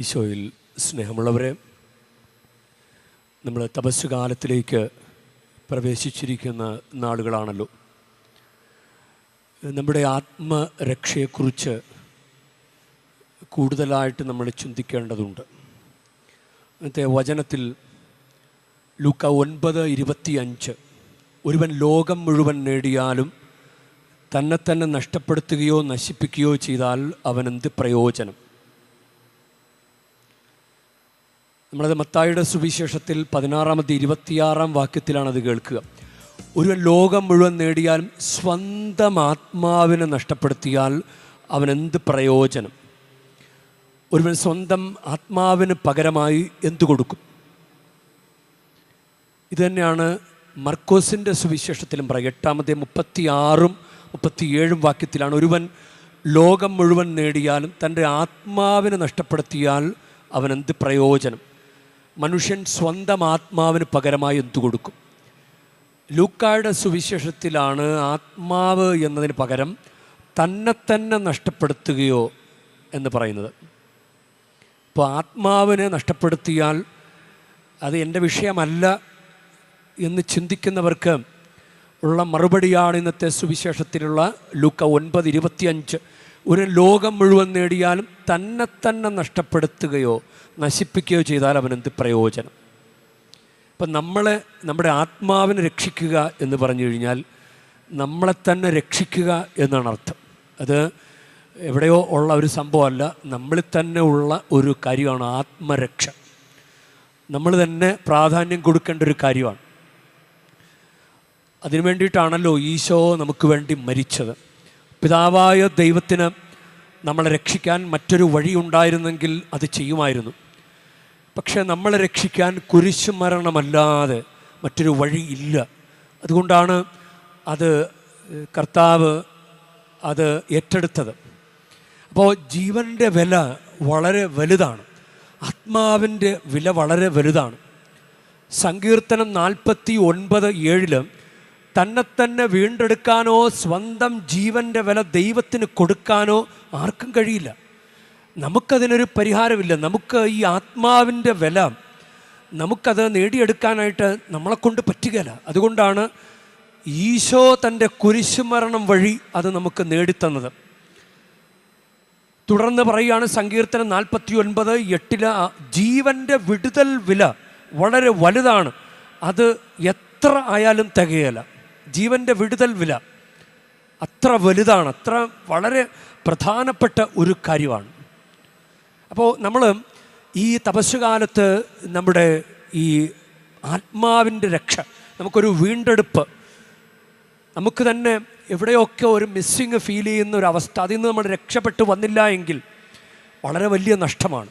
ഈശോയിൽ സ്നേഹമുള്ളവരെ നമ്മൾ തപസ്സുകാലത്തിലേക്ക് പ്രവേശിച്ചിരിക്കുന്ന നാളുകളാണല്ലോ. നമ്മുടെ ആത്മരക്ഷയെക്കുറിച്ച് കൂടുതലായിട്ട് നമ്മൾ ചിന്തിക്കേണ്ടതുണ്ട്. ഇന്നത്തെ വചനത്തിൽ ലൂക്ക ഒൻപത് ഇരുപത്തി അഞ്ച് ഒരുവൻ ലോകം മുഴുവൻ നേടിയാലും തന്നെ തന്നെ നഷ്ടപ്പെടുത്തുകയോ നശിപ്പിക്കുകയോ ചെയ്താൽ അവനെന്ത് പ്രയോജനം? നമ്മളത് മത്തായുടെ സുവിശേഷത്തിൽ പതിനാറാമത്തെ ഇരുപത്തിയാറാം വാക്യത്തിലാണത് കേൾക്കുക. ഒരു ലോകം മുഴുവൻ നേടിയാൽ സ്വന്തം ആത്മാവിനെ നഷ്ടപ്പെടുത്തിയാൽ അവനെന്ത് പ്രയോജനം? ഒരുവൻ സ്വന്തം ആത്മാവിന് പകരമായി എന്തു കൊടുക്കും? ഇതുതന്നെയാണ് മർക്കോസിന്റെ സുവിശേഷത്തിലും പറയുക. എട്ടാമത്തെ മുപ്പത്തിയാറും മുപ്പത്തിയേഴും വാക്യത്തിലാണ് ഒരുവൻ ലോകം മുഴുവൻ നേടിയാലും തന്റെ ആത്മാവിനെ നഷ്ടപ്പെടുത്തിയാൽ അവനെന്ത് പ്രയോജനം? മനുഷ്യൻ സ്വന്തം ആത്മാവിന് പകരമായി എന്തു കൊടുക്കും? ലൂക്കായുടെ സുവിശേഷത്തിലാണ് ആത്മാവ് എന്നതിന് പകരം തന്നെ തന്നെ നഷ്ടപ്പെടുത്തുകയോ എന്ന് പറയുന്നത്. ഇപ്പോൾ ആത്മാവിനെ നഷ്ടപ്പെടുത്തിയാൽ അത് എന്റെ വിഷയമല്ല എന്ന് ചിന്തിക്കുന്നവർക്ക് ഉള്ള മറുപടിയാണ് ഇന്നത്തെ സുവിശേഷത്തിലുള്ള ലുക്ക ഒൻപത് ഇരുപത്തിയഞ്ച്. ഒരു ലോകം മുഴുവൻ നേടിയാലും തന്നെ തന്നെ നഷ്ടപ്പെടുത്തുകയോ നശിപ്പിക്കുകയോ ചെയ്താൽ അവനെന്ത് പ്രയോജനം? അപ്പം നമ്മളെ നമ്മുടെ ആത്മാവിനെ രക്ഷിക്കുക എന്ന് പറഞ്ഞു കഴിഞ്ഞാൽ നമ്മളെ തന്നെ രക്ഷിക്കുക എന്നാണ് അർത്ഥം. അത് എവിടെയോ ഉള്ള ഒരു സംഭവമല്ല നമ്മളിൽ തന്നെ ഉള്ള ഒരു കാര്യമാണ് ആത്മരക്ഷ. നമ്മൾ തന്നെ പ്രാധാന്യം കൊടുക്കേണ്ട ഒരു കാര്യമാണ്. അതിനു വേണ്ടിയിട്ടാണല്ലോ ഈശോ നമുക്ക് വേണ്ടി മരിച്ചത്. പിതാവായ ദൈവത്തിന് നമ്മളെ രക്ഷിക്കാൻ മറ്റൊരു വഴി ഉണ്ടായിരുന്നെങ്കിൽ അത് ചെയ്യുമായിരുന്നു. പക്ഷേ നമ്മളെ രക്ഷിക്കാൻ കുരിശു മരണമല്ലാതെ മറ്റൊരു വഴി ഇല്ല. അതുകൊണ്ടാണ് അത് കർത്താവ് അത് ഏറ്റെടുത്തത്. അപ്പോൾ ജീവന്റെ വില വളരെ വലുതാണ്. ആത്മാവിന്റെ വില വളരെ വലുതാണ്. സങ്കീർത്തനം നാൽപ്പത്തി ഒൻപത് ഏഴിൽ തന്നെ തന്നെ വീണ്ടെടുക്കാനോ സ്വന്തം ജീവന്റെ വില ദൈവത്തിന് കൊടുക്കാനോ ആർക്കും കഴിയില്ല. നമുക്കതിനൊരു പരിഹാരമില്ല. നമുക്ക് ഈ ആത്മാവിന്റെ വില നമുക്കത് നേടിയെടുക്കാനായിട്ട് നമ്മളെക്കൊണ്ട് പറ്റുകയില്ല. അതുകൊണ്ടാണ് ഈശോ തന്റെ കുരിശുമരണം വഴി അത് നമുക്ക് നേടിത്തന്നത്. തുടർന്ന് പറയുകയാണ് സങ്കീർത്തനം നാൽപ്പത്തി ഒൻപത് എട്ടിൽ ജീവന്റെ വിടുതൽ വില വളരെ വലുതാണ്. അത് എത്ര ആയാലും തികയല. ജീവന്റെ വിടുതൽ വില അത്ര വലുതാണ് അത്ര വളരെ പ്രധാനപ്പെട്ട ഒരു കാര്യമാണ്. അപ്പോൾ നമ്മൾ ഈ തപസ്സുകാലത്ത് നമ്മുടെ ഈ ആത്മാവിന്റെ രക്ഷ നമുക്കൊരു വീണ്ടെടുപ്പ് നമുക്ക് തന്നെ എവിടെയൊക്കെ ഒരു മിസ്സിങ് ഫീൽ ചെയ്യുന്ന ഒരു അവസ്ഥ അതിൽ നിന്ന് നമ്മൾ രക്ഷപ്പെട്ടു വന്നില്ല എങ്കിൽ വളരെ വലിയ നഷ്ടമാണ്.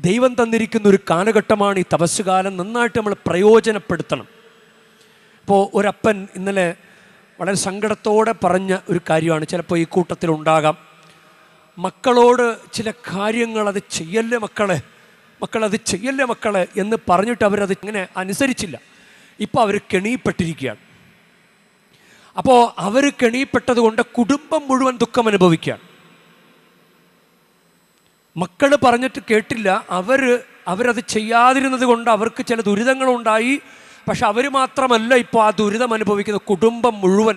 ദൈവം തന്നിരിക്കുന്ന ഒരു കാലഘട്ടമാണ് ഈ തപസ്സുകാലം നന്നായിട്ട് നമ്മൾ പ്രയോജനപ്പെടുത്തണം. ഇപ്പോൾ ഒരപ്പൻ ഇന്നലെ വളരെ സങ്കടത്തോടെ പറഞ്ഞ ഒരു കാര്യമാണ്. ചിലപ്പോൾ ഈ കൂട്ടത്തിലുണ്ടാകാം മക്കളോട് ചില കാര്യങ്ങൾ അത് ചെയ്യല്ലേ മക്കളെ? മക്കളത് ചെയ്യല്ലേ മക്കളെ? എന്ന് പറഞ്ഞിട്ട് അവരത് ഇങ്ങനെ അനുസരിച്ചില്ല. ഇപ്പോൾ അവർ കെണിയിപ്പെട്ടിരിക്കുകയാണ് അപ്പോൾ അവർ കെണിയിപ്പെട്ടത് കൊണ്ട് കുടുംബം മുഴുവൻ ദുഃഖം അനുഭവിക്കുകയാണ്. മക്കൾ പറഞ്ഞിട്ട് കേട്ടില്ല. അവർ അവരത് ചെയ്യാതിരുന്നത് കൊണ്ട് അവർക്ക് ചില ദുരിതങ്ങളുണ്ടായി. പക്ഷെ അവർ മാത്രമല്ല ഇപ്പോൾ ആ ദുരിതം അനുഭവിക്കുന്ന കുടുംബം മുഴുവൻ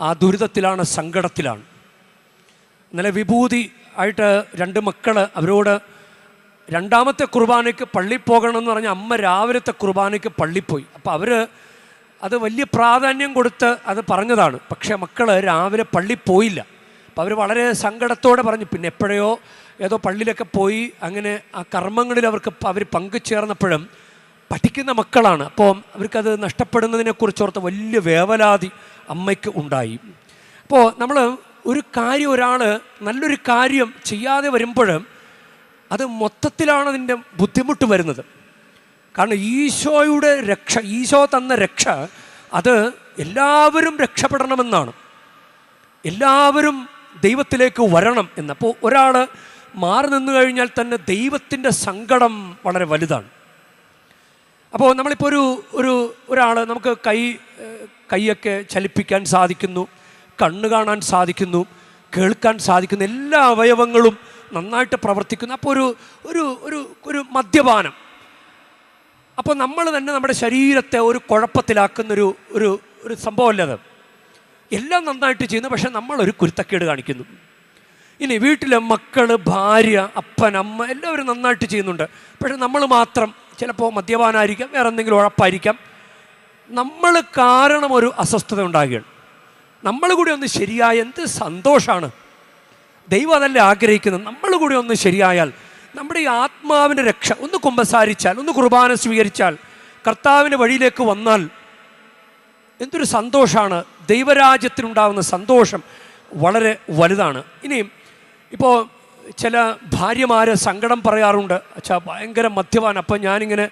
ആ ദുരിതത്തിലാണ് സങ്കടത്തിലാണ്. ഇന്നലെ വിഭൂതി ആയിട്ട് രണ്ട് മക്കൾ അവരോട് രണ്ടാമത്തെ കുർബാനയ്ക്ക് പള്ളി പോകണം എന്ന് പറഞ്ഞ അമ്മ രാവിലത്തെ കുർബാനയ്ക്ക് പോയി. അപ്പോൾ അവർ അത് വലിയ പ്രാധാന്യം കൊടുത്ത് അത് പറഞ്ഞതാണ്. പക്ഷേ മക്കൾ രാവിലെ പള്ളി പോയില്ല. അപ്പോൾ അവർ വളരെ സങ്കടത്തോടെ പറഞ്ഞു. പിന്നെ എപ്പോഴയോ ഏതോ പള്ളിയിലൊക്കെ പോയി അങ്ങനെ ആ കർമ്മങ്ങളിൽ അവർക്ക് അവർ പങ്കുചേർന്നപ്പോഴും പഠിക്കുന്ന മക്കളാണ്. അപ്പോൾ അവർക്കത് നഷ്ടപ്പെടുന്നതിനെക്കുറിച്ചോർത്ത് വലിയ വേവലാതി അമ്മയ്ക്ക് ഉണ്ടായി. അപ്പോൾ നമ്മൾ ഒരു കാര്യം ഒരാൾ നല്ലൊരു കാര്യം ചെയ്യാതെ വരുമ്പോൾ അത് മൊത്തത്തിലാണ് അതിന്റെ ബുദ്ധിമുട്ട് വരുന്നത്. കാരണം ഈശോയുടെ രക്ഷ ഈശോ തന്ന രക്ഷ അത് എല്ലാവരും രക്ഷപ്പെടണമെന്നാണ്. എല്ലാവരും ദൈവത്തിലേക്ക് വരണം എന്ന്. അപ്പോൾ ഒരാൾ മാറി നിന്നു കഴിഞ്ഞാൽ തന്നെ ദൈവത്തിന്റെ സങ്കടം വളരെ വലുതാണ്. അപ്പോൾ നമ്മളിപ്പോൾ ഒരു ഒരു ഒരാൾ നമുക്ക് കൈ കൈയൊക്കെ ചലിപ്പിക്കാൻ സാധിക്കുന്നു കണ്ണ് കാണാൻ സാധിക്കുന്നു കേൾക്കാൻ സാധിക്കുന്ന എല്ലാ അവയവങ്ങളും നന്നായിട്ട് പ്രവർത്തിക്കുന്നു. അപ്പോൾ ഒരു ഒരു ഒരു ഒരു മദ്യപാനം. അപ്പോൾ നമ്മൾ തന്നെ നമ്മുടെ ശരീരത്തെ ഒരു കുഴപ്പത്തിലാക്കുന്നൊരു ഒരു ഒരു സംഭവമല്ലത് എല്ലാം നന്നായിട്ട് ചെയ്യുന്നു പക്ഷേ നമ്മളൊരു കുരുത്തക്കേട് കാണിക്കുന്നു. ഇനി വീട്ടിലെ മക്കൾ ഭാര്യ അപ്പൻ അമ്മ എല്ലാവരും നന്നായിട്ട് ചെയ്യുന്നുണ്ട്. പക്ഷെ നമ്മൾ മാത്രം ചിലപ്പോൾ മദ്യപാനായിരിക്കാം വേറെ എന്തെങ്കിലും ഉഴപ്പായിരിക്കാം. നമ്മൾ കാരണം ഒരു അസ്വസ്ഥത ഉണ്ടാകുകയാണ്. നമ്മൾ കൂടി ഒന്ന് ശരിയായ എന്ത് സന്തോഷമാണ് ദൈവം അതല്ലേ ആഗ്രഹിക്കുന്നത്. നമ്മൾ കൂടി ഒന്ന് ശരിയായാൽ നമ്മുടെ ഈ ആത്മാവിന്റെ രക്ഷ ഒന്ന് കുമ്പസാരിച്ചാൽ ഒന്ന് കുർബാന സ്വീകരിച്ചാൽ കർത്താവിന്റെ വഴിയിലേക്ക് വന്നാൽ എന്തൊരു സന്തോഷമാണ് ദൈവരാജ്യത്തിനുണ്ടാകുന്ന സന്തോഷം വളരെ വലുതാണ്. ഇനിയും ഇപ്പോൾ ചില ഭാര്യമാർ സങ്കടം പറയാറുണ്ട് അച്ഛാ ഭയങ്കര മദ്യപാൻ അപ്പം ഞാനിങ്ങനെ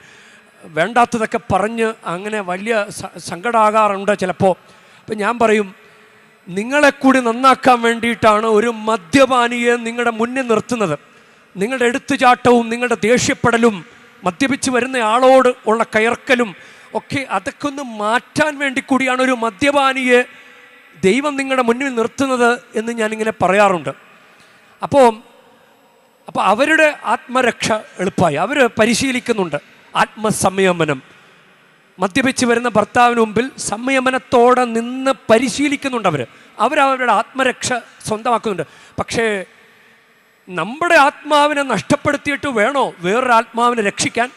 വേണ്ടാത്തതൊക്കെ പറഞ്ഞ് അങ്ങനെ വലിയ സങ്കടമാകാറുണ്ട് ചിലപ്പോൾ അപ്പം ഞാൻ പറയും നിങ്ങളെ കൂടി നന്നാക്കാൻ വേണ്ടിയിട്ടാണ് ഒരു മദ്യപാനിയെ നിങ്ങളുടെ മുന്നിൽ നിർത്തുന്നത്. നിങ്ങളുടെ എടുത്തുചാട്ടവും നിങ്ങളുടെ ദേഷ്യപ്പെടലും മദ്യപിച്ച് വരുന്ന ആളോട് ഉള്ള കയർക്കലും ഒക്കെ അതൊക്കെ ഒന്ന് മാറ്റാൻ വേണ്ടി കൂടിയാണ് ഒരു മദ്യപാനിയെ ദൈവം നിങ്ങളുടെ മുന്നിൽ നിർത്തുന്നത് എന്ന് ഞാനിങ്ങനെ പറയാറുണ്ട്. അപ്പോൾ അപ്പോൾ അവരുടെ ആത്മരക്ഷ എളുപ്പമായി. അവർ പരിശീലിക്കുന്നുണ്ട്. ആത്മസംയമനം. മദ്യപിച്ച് വരുന്ന ഭർത്താവിന് മുമ്പിൽ സംയമനത്തോടെ നിന്ന് പരിശീലിക്കുന്നുണ്ട് അവർ അവരവരുടെ ആത്മരക്ഷ സ്വന്തമാക്കുന്നുണ്ട്. പക്ഷേ നമ്മുടെ ആത്മാവിനെ നഷ്ടപ്പെടുത്തിയിട്ട് വേണോ വേറൊരു ആത്മാവിനെ രക്ഷിക്കാൻ?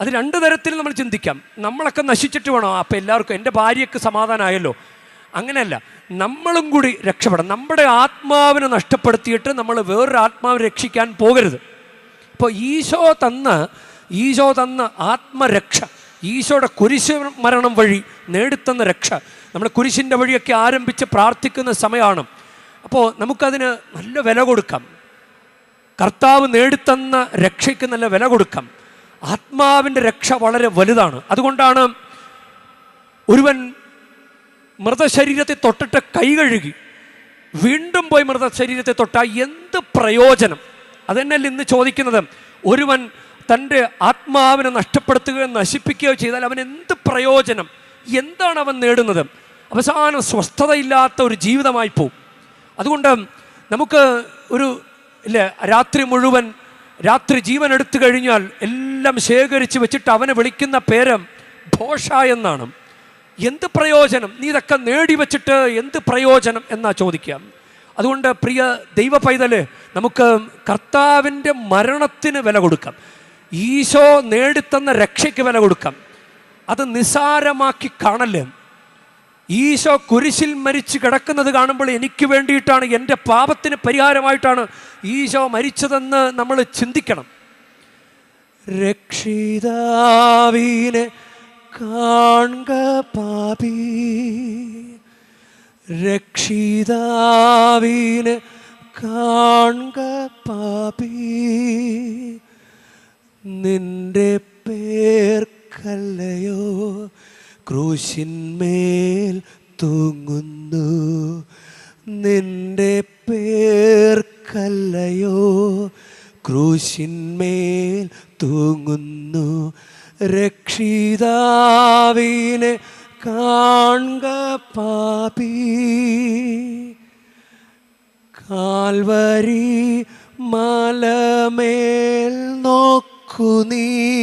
അത് രണ്ട് തരത്തിൽ നമ്മൾ ചിന്തിക്കാം. നമ്മളൊക്കെ നശിച്ചിട്ട് വേണോ? അപ്പോൾ എല്ലാവർക്കും എന്റെ ഭാര്യയ്ക്ക് സമാധാനമായല്ലോ. അങ്ങനെയല്ല നമ്മളും കൂടി രക്ഷപ്പെടാം നമ്മുടെ ആത്മാവിനെ നഷ്ടപ്പെടുത്തിയിട്ട് നമ്മൾ വേറൊരു ആത്മാവിനെ രക്ഷിക്കാൻ പോകരുത്. ഇപ്പോൾ ഈശോ തന്ന ഈശോ തന്ന ആത്മരക്ഷ ഈശോയുടെ കുരിശ് മരണം വഴി നേടിത്തന്ന രക്ഷ നമ്മൾ കുരിശിന്റെ വഴിയൊക്കെ ആരംഭിച്ച് പ്രാർത്ഥിക്കുന്ന സമയമാണ്. അപ്പോൾ നമുക്കതിന് നല്ല വില കൊടുക്കാം. കർത്താവ് നേടിത്തന്ന രക്ഷയ്ക്ക് നല്ല വില കൊടുക്കാം. ആത്മാവിന്റെ രക്ഷ വളരെ വലുതാണ്. അതുകൊണ്ടാണ് ഒരുവൻ മൃതശരീരത്തെ തൊട്ടിട്ട് കൈ കഴുകി. വീണ്ടും പോയി മൃതശരീരത്തെ തൊട്ടാൽ എന്ത് പ്രയോജനം? അതെന്നല്ല ഇന്ന് ചോദിക്കുന്നത്? ഒരുവൻ തന്റെ ആത്മാവിനെ നഷ്ടപ്പെടുത്തുകയോ നശിപ്പിക്കുകയോ ചെയ്താൽ അവൻ എന്ത് പ്രയോജനം? എന്താണ് അവൻ നേടുന്നത്? അവസാനം സ്വസ്ഥതയില്ലാത്ത ഒരു ജീവിതമായി പോവും. അതുകൊണ്ട് നമുക്ക് ഒരു ഇല്ലേ രാത്രി മുഴുവൻ രാത്രി ജീവൻ എടുത്തു കഴിഞ്ഞാൽ എല്ലാം ശേഖരിച്ച് വെച്ചിട്ട് അവനെ വിളിക്കുന്ന പേര് ഭോഷ എന്നാണ്. എന്ത് പ്രയോജനം? നീ ഇതൊക്കെ നേടി വെച്ചിട്ട് എന്ത് പ്രയോജനം എന്നാ ചോദിക്കാം അതുകൊണ്ട് പ്രിയ ദൈവ പൈതൽ നമുക്ക് കർത്താവിന്റെ മരണത്തിന് വില കൊടുക്കാം. ഈശോ നേടിത്തന്ന രക്ഷയ്ക്ക് വില കൊടുക്കാം. അത് നിസാരമാക്കി കാണല്ലേ ഈശോ കുരിശിൽ മരിച്ചു കിടക്കുന്നത് കാണുമ്പോൾ എനിക്ക് വേണ്ടിയിട്ടാണ് എന്റെ പാപത്തിന് പരിഹാരമായിട്ടാണ് ഈശോ മരിച്ചതെന്ന് നമ്മൾ ചിന്തിക്കണം. രക്ഷിതാവിനെ കാൺക പാപി. രക്ഷിതാവിന് കാൺക പാപി. നിന്റെ പേർക്കല്ലയോ ക്രൂശിന്മേൽ തൂങ്ങുന്നു. നിന്റെ പേർക്കല്ലയോ ക്രൂശിന്മേൽ തൂങ്ങുന്നു. രക്ഷിതാവിനെ കാൺക പാപി. കാൽവരി മലമേൽ നോക്കു നീ.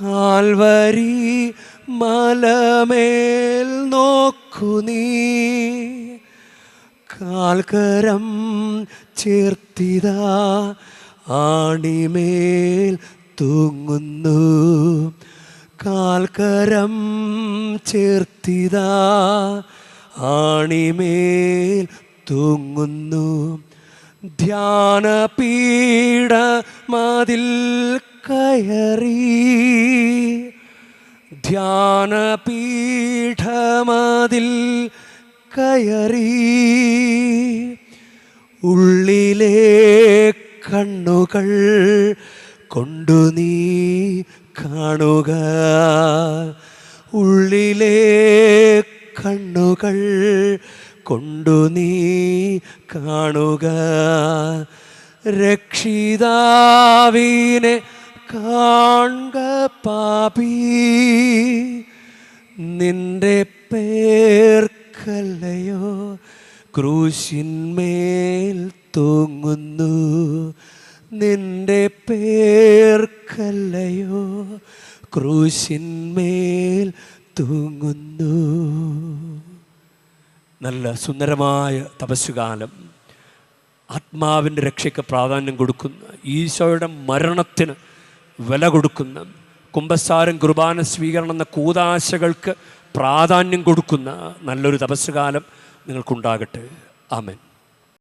കാൽവരി മലമേൽ നോക്കു നീ. കാൽക്കരം ചേർത്തിത ആണിമേൽ തൂങ്ങുന്നു. കാൽക്കരം ചേർത്തിതാ ആണിമേൽ തൂങ്ങുന്നു. ധ്യാനപീഠ മതിൽ കയറി. ധ്യാനപീഠമതിൽ കയറി. ഉള്ളിലെ കണ്ണുകൾ കൊണ്ടു നീ കാണുക. ഉള്ളിലെ കണ്ണുകൾ കൊണ്ടു നീ കാണുക. രക്ഷിതാവിനെ കാണുക പാപി. നിന്റെ പേർക്കല്ലയോ. ക്രൂശിന്മേൽ തൂങ്ങുന്നു. നിന്റെ പേർക്കല്ലയോ. ക്രൂശിന്മേൽ തൂങ്ങുന്നു. നല്ല സുന്ദരമായ തപസ്സുകാലം. ആത്മാവിന്റെ രക്ഷയ്ക്ക് പ്രാധാന്യം കൊടുക്കുന്ന ഈശോയുടെ മരണത്തിന് വില കൊടുക്കുന്ന കുംഭസാരം കുർബാന സ്വീകരണം എന്ന കൂതാശകൾക്ക് പ്രാധാന്യം കൊടുക്കുന്ന നല്ലൊരു തപസ്സുകാലം. നിങ്ങൾക്കുണ്ടാകട്ടെ. ആമേൻ.